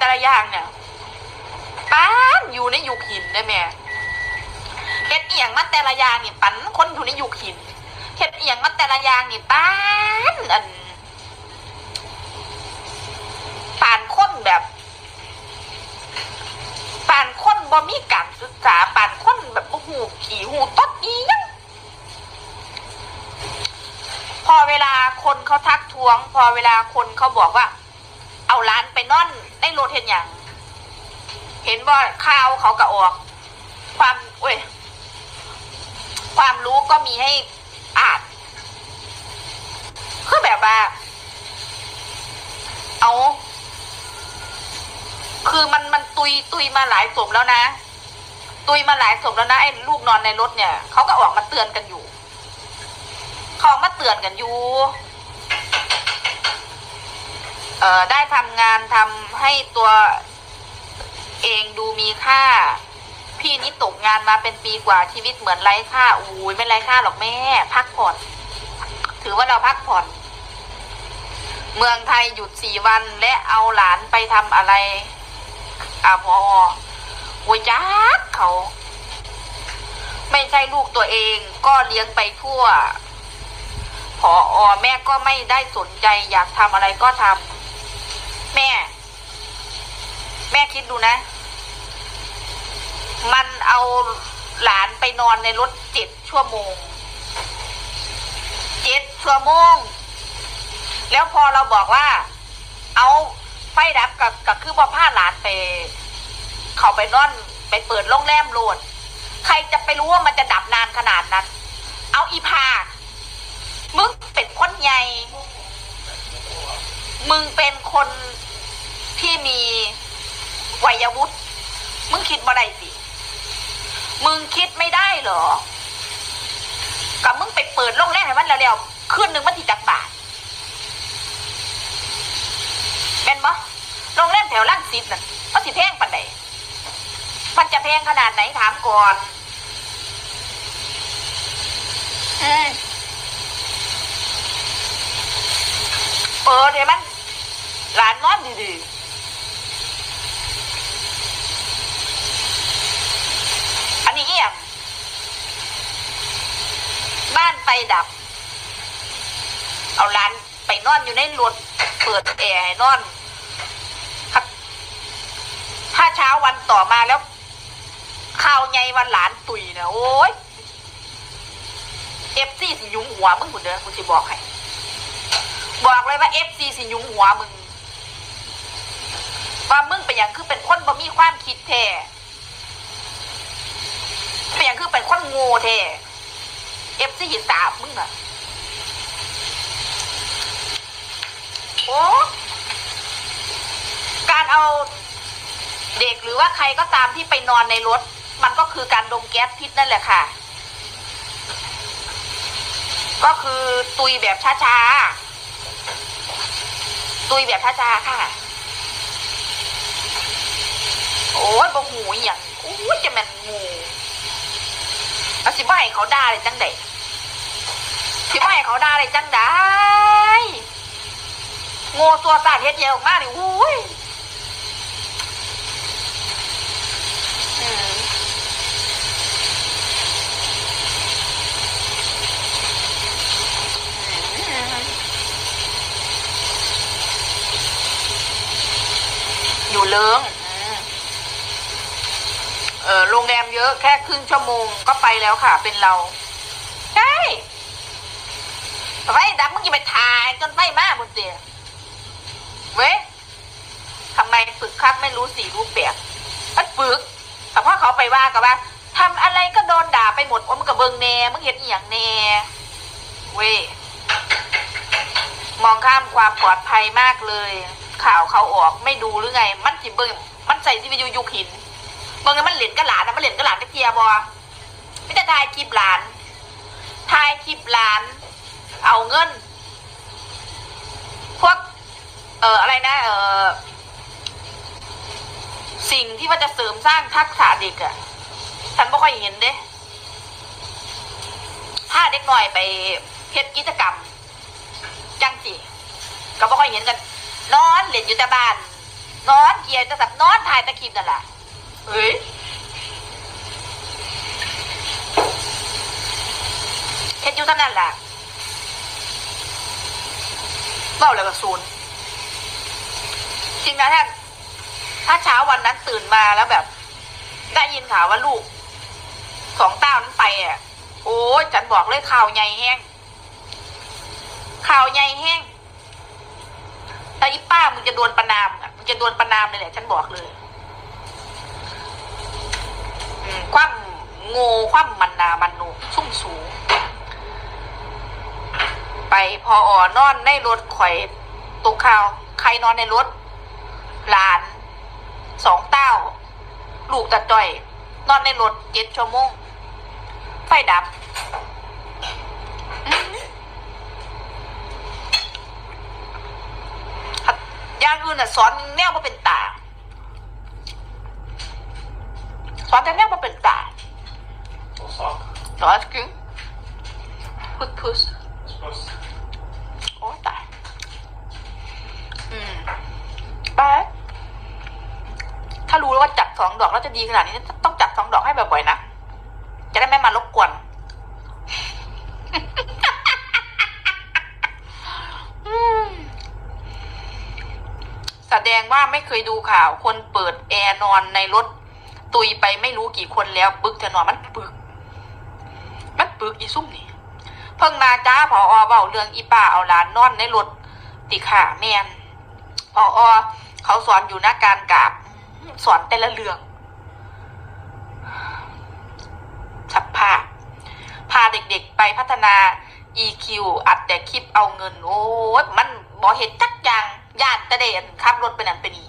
แต่ละอย่างเนี่ยป้านอยู่ในยุคหินได้แม่เฮ็ดเอียงมาแต่ละอย่างนี่ปันคนอยู่ในยุคหินเฮ็ดเอียงมาแต่ละอย่างนี่ป้านอันปานคนแบบปานคนบ่มีการศึกษาปานคนแบบหูขี่หูตดอียังพอเวลาคนเขาทักท้วง พอเวลาคนเขาบอกว่า เอาร้านไปนอน รถเห็นอย่าง เห็นว่าข่าวเขากระออก ความเว้ยความรู้ก็มีให้อ่านคือแบบว่า เอา คือมันมันตุยตุยมาหลายศพแล้วนะ ตุยมาหลายศพแล้วนะไอ้ลูกนอนในรถเนี่ยเขาก็ออกมาเตือนกันอยู่เขามาเตือนกันอยู่ ได้ทำงานทำให้ตัวเองดูมีค่า พี่นี่ตกงานมาเป็นปีกว่าชีวิตเหมือนไร้ค่าอุ้ยไม่ไร้ค่าหรอกแม่ พักผ่อน ถือว่าเราพักผ่อน เมืองไทยหยุดสี่วันและเอาหลานไปทำอะไรอ่าพอโวยจักเขา ไม่ใช่ลูกตัวเองก็เลี้ยงไปทั่วพออแม่ก็ไม่ได้สนใจอยากทำอะไรก็ทำแม่ แม่คิ ดูนะ มันเอาหลานไปนอนในรถเจ็ดชั่วโมงเจ็ดชั่วโมง แล้วพอเราบอกว่า เอาไฟดับกับกับคือพอพาหลานไป เขาไปนอนไปเปิดโรงแรมโหลด ใครจะไปรู้ว่ามันจะดับนานขนาดนั้น เอาอีพามึงเป็นคนใหญ่ มึงเป็นคนที่มี วัยวุฒิมึงคิดมาได้สิ มึงคิดไม่ได้เหรอ กับมึงไปเปิดโรงแรมให้มันแล้วๆคืนหนึ่งมันที่จักบาทเป็นปะโรงแรมแถวล่างซิดน่ะมันสิแพงปันใดมันจะแพงขนาดไหนถามก่อนอืมเปิดให้มันร้านนอนดีๆ อันนี้เอี่ยม บ้านไฟดับ เอาร้านไปนอนอยู่ในรถเปิดแอร์ให้นอน ถ้าเช้าวันต่อมาแล้วข้าวไงวันหลานตุยนะโอ้ยเอฟซีสิยุงหัวมึงคุณเด้อกูจะบอกให้บอกเลยว่าเอฟซีสิยุงหัวมึงว่ามึงเป็นอย่างคือเป็นคนบ่มีความคิดแท้เป็นอย่างคือเป็นคนโง่แท้ เอฟซีหินตาบมึงอะโอ้การเอาเด็กหรือว่าใครก็ตามที่ไปนอนในรถ มันก็คือการดมแก๊สพิษนั่นแหละค่ะ ก็คือตุยแบบช้าๆ ตุยแบบช้าๆค่ะ โอ้ยบ่หูอย่างโอ้ยจะแม่นงูแล้วสิบ่ให้เขาด่าเลยจังไดสิบ่ให้ เขาด่าเลยจังได้โง่ตัวสาดเฮ็ดเยอะมากนี่อุ้ยอยู่เลิงอืมเออโรงแรมเยอะแค่ครึ่งชั่วโมงก็ไปแล้วค่ะ เป็นเราใช่ ไฟดับมึงจะไปถ่ายจนไฟมากบนเตียงเว้ยทำไมฝึกครับไม่รู้สีรู้เปียกมันฝึกแต่พ่อเขาไปว่ากับว่าทำอะไรก็โดนด่าไปหมดว่ามึงกับเบิงแน่มึงเห็นอหย่างแน่เว้ยมองข้ามความปลอดภัยมากเลย ข่าวเขาออกไม่ดูหรือไง มันจิเบิงมันใส่ที่วิทยุยุคหินเบิงไงมันเหรียญกระหลานนะมันเหรียญกระหลานไปเทียบอไม่ได้ถ่ายคลิปหลานถ่ายคลิปหลาน เอาเงิน พวก เอ่ออะไรนะ เอ่อสิ่งที่ว่าจะเสริมสร้างทักษะเด็กอะฉันไม่ค่อยเห็นเด้ถ้าเด็กหน่อยไปเฮ็ดกิจกรรม จังสิก็บ่ค่อยเห็นกัน นอนเล่นอยู่แต่บ้าน นอนเกียยจะสับนอนถ่ายตะคลิปนั่นแหละเฮ้ยเฮ็ดอยู่เท่านั้นแหละ เมาแล้วก็ซูนจริงนะท่านถ้าเช้าวันนั้นตื่นมาแล้วแบบ ได้ยินข่าวว่าลูกสองเต้านั้นไปอะ โอ้จันบอกเลยข่าวใหญ่แห้งข่าวใหญ่แห้งแต่อีป้ามึงจะโดนประนามอะมึงจะโดนประนามเลยแหละฉันบอกเลยคว่ำง่คว่ำมันนามันนูสุ่มสูง ไปพออ่อนอนในรถข่อยตกข่าวใครนอนในรถหลานสองเต้า ลูกตะจ่อย นอนในรถเจ็ดชั่วโมงไฟดับอื้อหืออย่างอื่นน่ะสอนแนวมาเป็นตาสอนแต่แนวมาเป็นตา Ton sak. สอนกึ่งพุดพุส Spørs. โอ้ตาย อืมไปถ้ารู้ว่าจัดสองดอกแล้วจะดีขนาดนี้ ต้องจัดสองดอกให้บ่อยๆนะ จะได้ไม่มารบกวนแสดงว่าไม่เคยดูข่าว คนเปิดแอร์นอนในรถ ตุยไปไม่รู้กี่คนแล้วปึกจะนอนมันปึก มันปึกอีซุ่มนี่ เพิ่งมาจ้าพออเบาเรื่องอีป่าเอาหลานนอนในรถ ติขาแมน พออเขาสอนอยู่หนะการกาบสอนแต่ละเรื่องสับภาพาเด็กๆไปพัฒนา EQ อัดแต่คลิปเอาเงิน โอ้ยมันบอเห็นจักอย่างย่านตะเดนขับรถไปนั่นไปนี่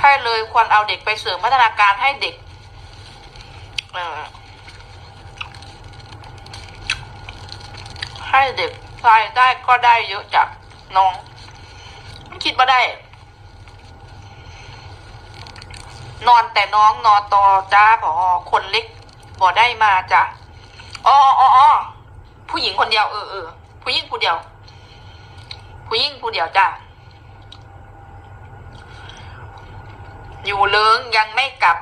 ให้เลยควรเอาเด็กไปเสริมพัฒนาการให้เด็กให้เด็กรายได้ก็ได้เยอะจาก น้องไม่คิดว่าได้ นอนแต่น้องนอนตอจ้าพอคนเล็กบ่ได้มาจ้ะอ๋ออ๋ออ๋อผู้หญิงคนเดียวเออเออผู้หญิงผู้เดียว ผู้หญิงผู้เดียวจ้ะอยู่เลิงยังไม่กลับ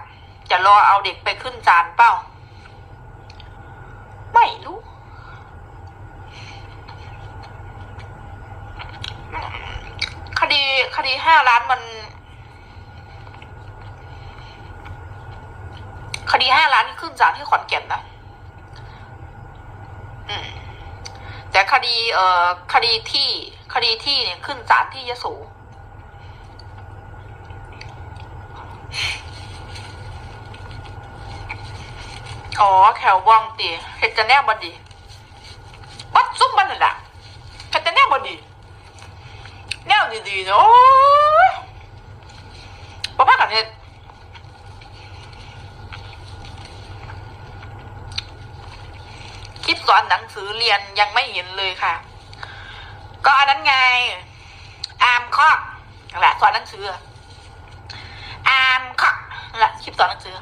จะรอเอาเด็กไปขึ้นศาลเปล่าไม่รู้ ค ดีคดีห้าล้านมัน คดีห้าล้านนี่ขึ้นศาลที่ขอนแก่นนะแต่คดี เอ่อคดีที่คดีที่เนี่ยขึ้นศาลที่ยโสอ๋อแขวว่องตีเห็ดจะแน่บดีวัดซุ่มมันนั่นแหละเห็ดจะแน่บดี แนวดีๆเนาะป้าป้ากันเฮ็ดคลิปสอนหนังสือเรียนยังไม่เห็นเลยค่ะ ก็อันนั้นไง อามคอกนั่นแหละสอนหนังสือ อามคอกนั่นแหละคลิปสอนหนังสือ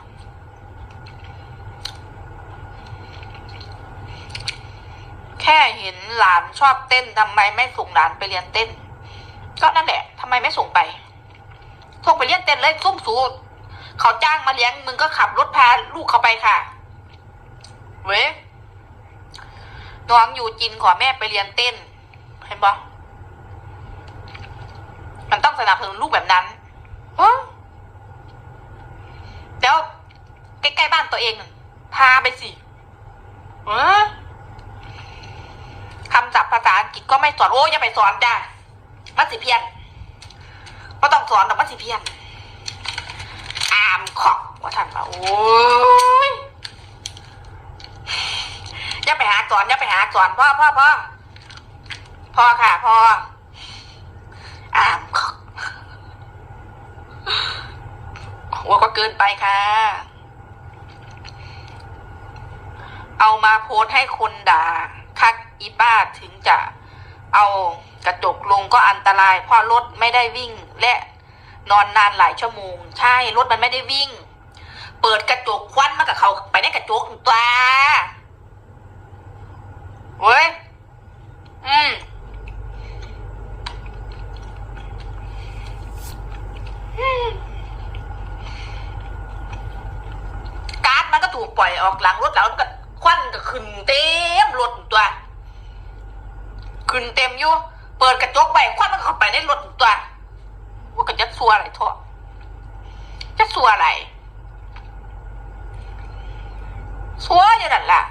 แค่เห็นหลานชอบเต้นทำไมไม่ส่งหลานไปเรียนเต้น ก็นั่นแหละทำไมไม่ส่งไปส่งไปเรียนเต้นเลยซุ่มสูเขาจ้างมาเลี้ยงมึงก็ขับรถพาลูกเขาไปค่ะ เว้ยน้องอยู่จินขอแม่ไปเรียนเต้น เห็นปะมันต้องสนับสนุนลูกแบบนั้นฮะแล้วใกล้ๆบ้านตัวเอง พาไปสิเออคำศัพท์ภาษาอังกฤษก็ไม่สอน โอ้ยอย่าไปสอนจ้า มันสิเพี้ยนก็ต้องสอนแต่มันสิเพี้ยนอามขอกว่าท่านมาโอ้ยอย่าไปหาสอนอย่าไปหาสอนพ่อพ่อพ่อพ่อค่ะพ่ออามขอกโอ้ก็เกินไปค่ะ เอามาโพสให้คนด่าคักอีป้าถึงจะเอา กระจกลงก็อันตราย เพราะรถไม่ได้วิ่ง และนอนนานหลายชั่วโมง ใช่รถมันไม่ได้วิ่ง เปิดกระจกควันมากับเขาไปในกระจกตัวเว้ยอืมการ์ดมันก็ถูกปล่อยออกหลังรถแล้วมันก็ควันก็ขึ้นเต็มรถตัว ขึ้นเต็มอยู่ เปิดกระจกไปควันมันเข้าไปในรถตัวว่าก็จะสัวอะไรทอะจะสัวอะไรสัวอย่างนั้นล่ะ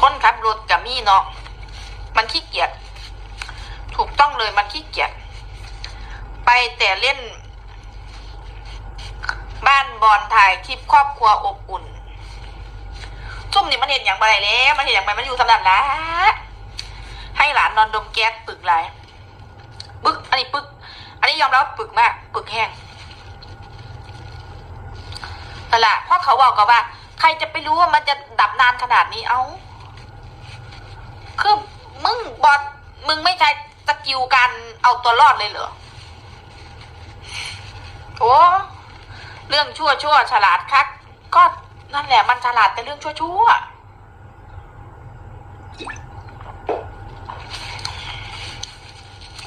คนขับรถกับมี่เนาะมันขี้เกียจถูกต้องเลยมันขี้เกียจไปแต่เล่น บ้านบอลถ่ายคลิปครอบครัวอบอุ่นซุ่มนี่มันเห็นอย่างไรแล้วมันเห็นอย่างไรมันอยู่สำนักละให้หลานนอนดมแก๊สปึกไรปึกอันนี้ปึก อันนี้ยอมรับว่าปึกมากปึกแห้งแต่นละเพราะเขาบอกกันว่า ใครจะไปรู้ว่ามันจะดับนานขนาดนี้เอ้าคือมึงบอดมึงไม่ใช้สกิลการเอาตัวรอดเลยเหรอโอ้ เรื่องชั่วชั่วฉลาดคัก ก็นั่นแหละมันฉลาดแต่เรื่องชั่วชั่ว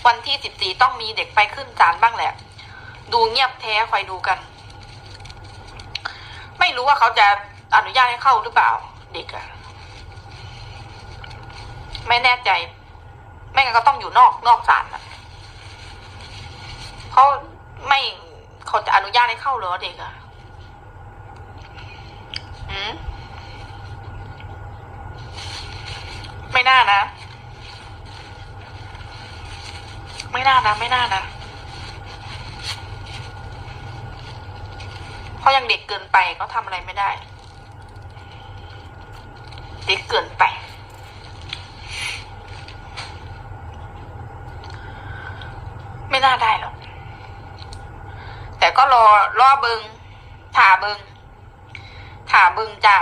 วันที่สิบสี่ต้องมีเด็กไปขึ้นศาลบ้างแหละ ดูเงียบแท้คอยดูกัน ไม่รู้ว่าเขาจะอนุญาตให้เข้าหรือเปล่า เด็กอะไม่แน่ใจ ไม่งั้นก็ต้องอยู่นอกนอกศาลนะเขาไม่ เขาจะอนุญาตให้เข้าเหรอเด็กอะอืมไม่น่านะ ไม่น่านะ ไม่น่านะเพราะยังเด็กเกินไปเขาทำอะไรไม่ได้ เด็กเกินไปไม่น่าได้หรอก แต่ก็รอรอเบิงถ่าเบิงถ่าเบิงจ้า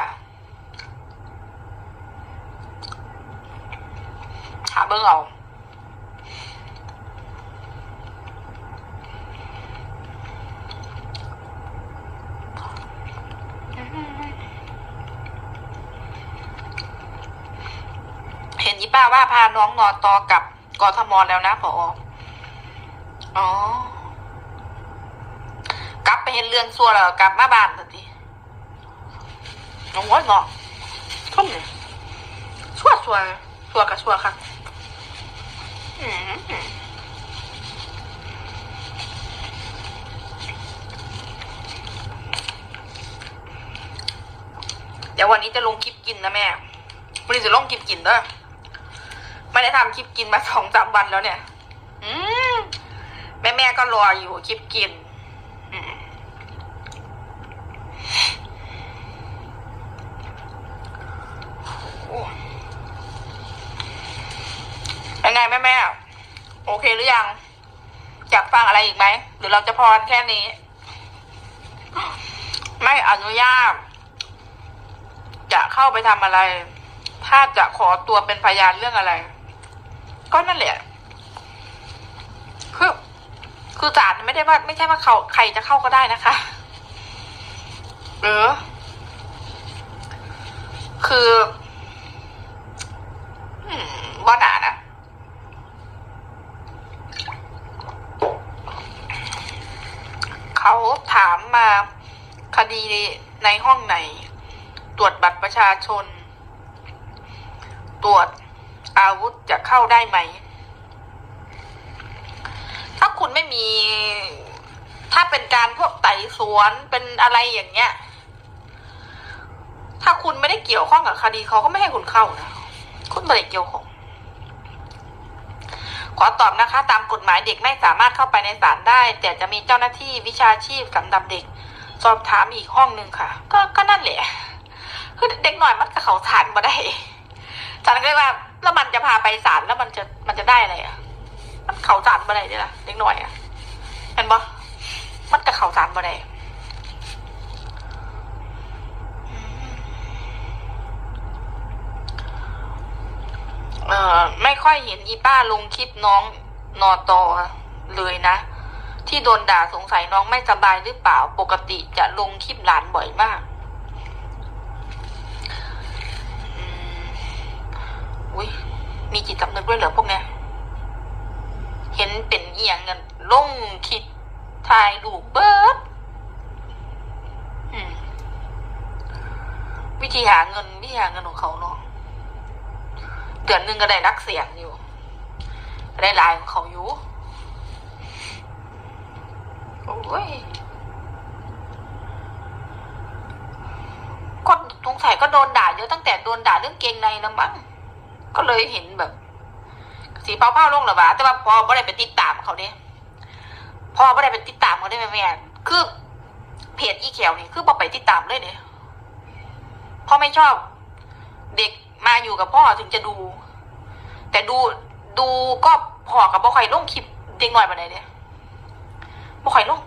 ถ่าเบิงเอาเห็นยี่ป้าว่าพาน้องนอนต่อกับกทมแล้วนะพออ๋อ ลับไปเห็นเรื่องซัวแล้วกลับมาบ้านทันทีน้องว่าเนาะทุ่มเนี่ยชัวชัวชัวกับชัวค่ะเดี๋ยววันนี้จะลงคลิปกินนะแม่วันนี้จะลงคลิปกินเด้อไม่ได้ทำคลิปกินมาสองสามวันแล้วเนี่ย อืมแม่แม่ก็รออยู่คลิปกินอืมโอ้ยังไง แม่แม่โอเคหรือยังอยากฟังอะไรอีกไหมหรือเราจะพอแค่นี้ ไม่อนุญาต จะเข้าไปทำอะไร ถ้าจะขอตัวเป็นพยานเรื่องอะไร ก็นั่นแหละคือคือศาลไม่ได้ว่า ไม่ใช่ว่าเขาใครจะเข้าก็ได้นะคะเออคืออืมบ่หนานะ เขาถามมาคดีในห้องไหน ตรวจบัตรประชาชน ตรวจอาวุธจะเข้าได้ไหม ถ้าคุณไม่มี ถ้าเป็นการพวกไต่สวนเป็นอะไรอย่างเงี้ย ถ้าคุณไม่ได้เกี่ยวข้องกับคดีเขาก็ไม่ให้คุณเข้านะ คุณไม่ได้เกี่ยวข้อง ขอตอบนะคะ ตามกฎหมายเด็กไม่สามารถเข้าไปในศาลได้ แต่จะมีเจ้าหน้าที่วิชาชีพสำหรับเด็ก สอบถามอีกห้องหนึ่งค่ะ ก็ก็นั่นแหละคือเด็กหน่อยมันก็เขาศาลมาได้ศาลก็เลยว่าแล้วมันจะพาไปศาลแล้วมันจะมันจะได้อะไรอะมันเขาศาลมาได้เนี่ยล่ะเด็กหน่อยอะเห็นปะมันก็เขาศาลมาได้ เออไม่ค่อยเห็นอีป้าลงคลิปน้องนอตอเลยนะ ที่โดนด่าสงสัยน้องไม่สบายหรือเปล่าปกติจะลงคลิปหลานบ่อยมากอุ้ยมีจิตสำนึกด้วยเหรอพวกเนี้ย เห็นเป็นเอียงกันลงคิดถ่ายรูปเบิดอืมวิธีหาเงินวิธีหาเงินของเขาเนาะ เดือนหนึ่งก็ได้รักเสียงอยู่ได้หลายของเขาอยู่โอ้ยก็สงสัยก็โดนด่าเยอะตั้งแต่โดนด่าเรื่องเกงในแล้วมั้งก็เลยเห็นแบบ สีเผาเผาลงหรอวะแต่ว่าพอไม่ได้ไปติดตามเขาเนี่ยพอไม่ได้ไปติดตามเขาได้ไหมแม่คือเพจอีเขียวนี่คือพอไปติดตามเลยเนี่ยพ่อไม่ชอบ เด็ก มาอยู่กับพ่อถึงจะดู แต่ดูดูก็พอกับบ่ค่อยลงคลิปเด็กหน่อยมาไหนเนี่ยบ่ค่อยลง